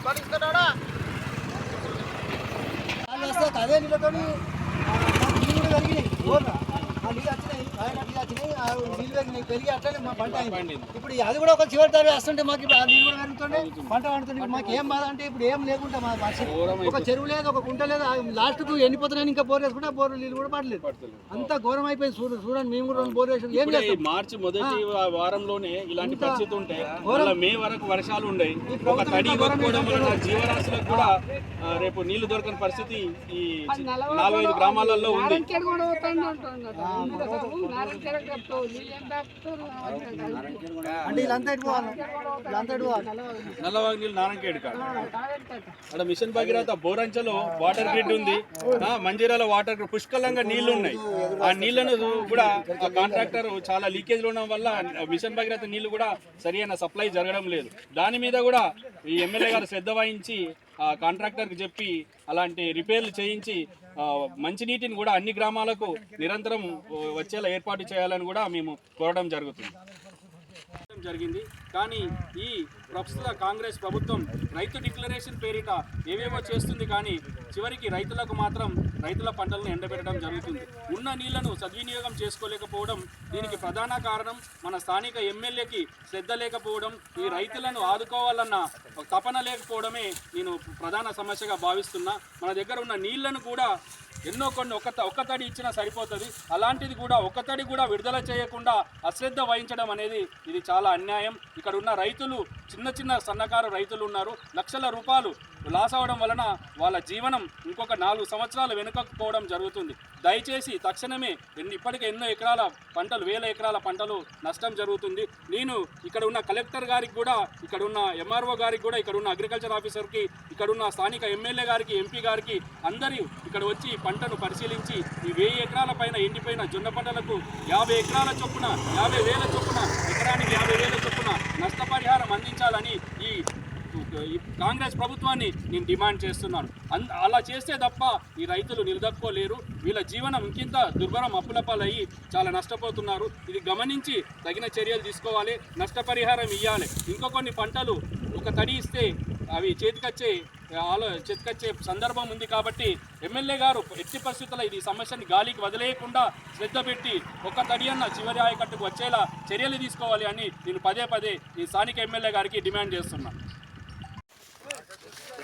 వాళ్ళు అదే నీళ్ళతోని ఆ, నీళ్ళు కూడా బోర్ల. ఆ నీళ్ళు వచ్చినాయి ఆయన నీళ్ళు వచ్చినాయి ఆ నీళ్ళు పెరిగినాయి పెరిగి అట్లనే మా పంట అయింది. ఇప్పుడు అది కూడా ఒక చివరి తరగతి వస్తుంటే మాకు ఇప్పుడు ఆ నీళ్ళు కూడా పెరుగుతుంటే పంట పండుతుంది ఇప్పుడు మాకు ఏం బాధ అంటే ఇప్పుడు ఏం లేకుండా మా పరిస్థితి ఒక చెరువు లేదు ఒక కుంట లేదు లాస్ట్కు ఎండిపోతున్నాయి ఇంకా బోర్ వేసుకుంటే బోర్ నీళ్ళు కూడా పడలేదు. అంత ఘోరం అయిపోయింది. చూడు చూడండి మేము కూడా రెండు బోర్ వేసాం. ఏం చేస్తాం? మార్చి మొదటి వారంలోనే ఇలాంటి పరిస్థితి ఉంటే మే వరకు వర్షాలు ఈ ఒక తడి వలన. జీవరాశులకు కూడా రేపు నీళ్ళు దొరకని పరిస్థితి ఈ నాలుగైదు గ్రామాలలో ఉంది. అంటే వీళ్ళంతా నల్లవాగి నీళ్ళు నారంకేడు అక్కడ మిషన్ భగీరథ బోరంచలో వాటర్ గ్రిడ్ ఉంది. ఆ, మంజీరాలో వాటర్ గ్రిడ్ పుష్కలంగా నీళ్ళు ఉన్నాయి ఆ నీళ్ళను కూడా ఆ కాంట్రాక్టర్ చాలా లీకేజ్ ఉండడం వల్ల మిషన్ భగీరథ నీళ్ళు కూడా సరైన సప్లై జరగడం లేదు. దాని మీద కూడా ఈ ఎమ్మెల్యే గారు శ్రద్ధ వహించి ఆ కాంట్రాక్టర్కి చెప్పి అలాంటి రిపేర్లు చేయించి మంచినీటిని కూడా అన్ని గ్రామాలకు నిరంతరం వచ్చేలా ఏర్పాటు చేయాలని కూడా మేము కోరడం జరుగుతుంది. జరిగింది. కానీ ఈ ప్రస్తుత కాంగ్రెస్ ప్రభుత్వం రైతు డిక్లరేషన్ పేరిట ఏవేవో చేస్తుంది కానీ చివరికి రైతులకు మాత్రం రైతుల పంటలను ఎండబెట్టడం జరుగుతుంది. ఉన్న నీళ్ళను సద్వినియోగం చేసుకోలేకపోవడం దీనికి ప్రధాన కారణం. మన స్థానిక ఎమ్మెల్యేకి శ్రద్ధ లేకపోవడం ఈ రైతులను ఆదుకోవాలన్న ఒక తపన లేకపోవడమే నేను ప్రధాన సమస్యగా భావిస్తున్నా. మన దగ్గర ఉన్న నీళ్ళను కూడా ఎన్నో కొన్ని ఒక ఒక్కతడి తడి ఇచ్చినా సరిపోతుంది. అలాంటిది కూడా ఒక తడి కూడా విడుదల చేయకుండా అశ్రద్ధ వహించడం అనేది ఇది చాలా అన్యాయం. ఇక్కడ ఉన్న రైతులు చిన్న చిన్న సన్నకారు రైతులు ఉన్నారు. లక్షల రూపాయలు లాస్ అవడం వలన వాళ్ళ జీవనం ఇంకొక నాలుగు సంవత్సరాలు వెనుకపోవడం జరుగుతుంది. దయచేసి తక్షణమే ఎన్ని ఇప్పటికే ఎన్నో ఎకరాల పంటలు వేల ఎకరాల పంటలు నష్టం జరుగుతుంది. నేను ఇక్కడ ఉన్న కలెక్టర్ గారికి కూడా ఇక్కడ ఉన్న ఎంఆర్ఓ గారికి కూడా ఇక్కడ ఉన్న అగ్రికల్చర్ ఆఫీసర్కి ఇక్కడ ఉన్న స్థానిక ఎమ్మెల్యే గారికి ఎంపీ గారికి అందరూ ఇక్కడ వచ్చి పంటను పరిశీలించి ఈ వెయ్యి ఎకరాల పైన ఎండిపోయిన జొన్న పంటలకు యాభై ఎకరాల చొప్పున యాభై వేల చొప్పున ఎకరానికి యాభై వేల చొప్పున నష్టపరిహారం అందించాలని ఈ ఈ కాంగ్రెస్ ప్రభుత్వాన్ని నేను డిమాండ్ చేస్తున్నాను. అన్ అలా చేస్తే తప్ప ఈ రైతులు నిలదక్కోలేరు వీళ్ళ జీవనం ఇంకింత దుర్భరం అప్పులపాలయ్యి చాలా నష్టపోతున్నారు. ఇది గమనించి తగిన చర్యలు తీసుకోవాలి. నష్టపరిహారం ఇవ్వాలి ఇంకో కొన్ని పంటలు ఒక తడి ఇస్తే అవి చేతికొచ్చే ఆలో చేతికొచ్చే సందర్భం ఉంది కాబట్టి ఎమ్మెల్యే గారు ఎట్టి పరిస్థితుల్లో ఇది ఈ సమస్యని గాలికి వదిలేయకుండా శ్రద్ధ పెట్టి ఒక్క తడి అన్న చివరి ఆయకట్టుకు వచ్చేలా చర్యలు తీసుకోవాలి అని నేను పదే పదే ఈ స్థానిక ఎమ్మెల్యే గారికి డిమాండ్ చేస్తున్నాను.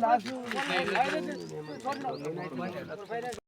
લાસ્ટ